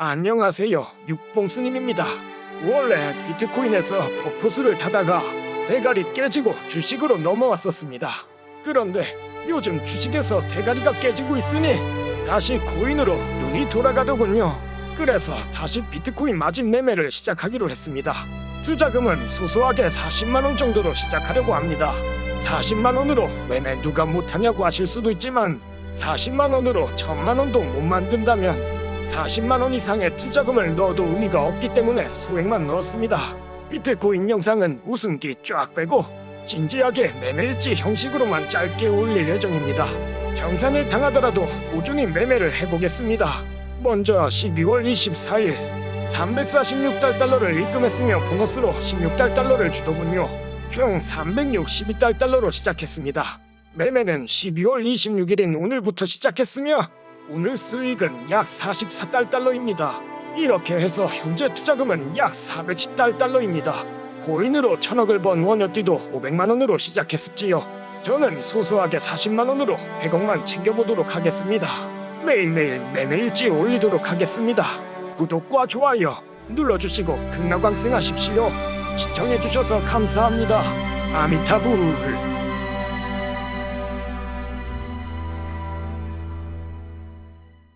안녕하세요. 육봉 스님입니다. 원래 비트코인에서 포프수를 타다가 대가리 깨지고 주식으로 넘어왔었습니다. 그런데 요즘 주식에서 대가리가 깨지고 있으니 다시 코인으로 눈이 돌아가더군요. 그래서 다시 비트코인 마진 매매를 시작하기로 했습니다. 투자금은 소소하게 40만 원 정도로 시작하려고 합니다. 40만 원으로 매매 누가 못하냐고 하실 수도 있지만 40만 원으로 1000만 원도 못 만든다면 40만 원 이상의 투자금을 넣어도 의미가 없기 때문에 소액만 넣었습니다. 비트코인 영상은 웃음기 쫙 빼고 진지하게 매매일지 형식으로만 짧게 올릴 예정입니다. 정산을 당하더라도 꾸준히 매매를 해보겠습니다. 먼저 12월 24일 346달 달러를 입금했으며 보너스로 16달 달러를 주더군요. 총 362달 달러로 시작했습니다. 매매는 12월 26일인 오늘부터 시작했으며 오늘 수익은 약 44달 달러입니다. 이렇게 해서 현재 투자금은 약 410달 달러입니다. 코인으로 천억을 번 원여띠도 500만 원으로 시작했습지요. 저는 소소하게 40만 원으로 100억만 챙겨보도록 하겠습니다. 매일매일 매매일지 올리도록 하겠습니다. 구독과 좋아요 눌러주시고 극락광생하십시오. 시청해주셔서 감사합니다. 아미타불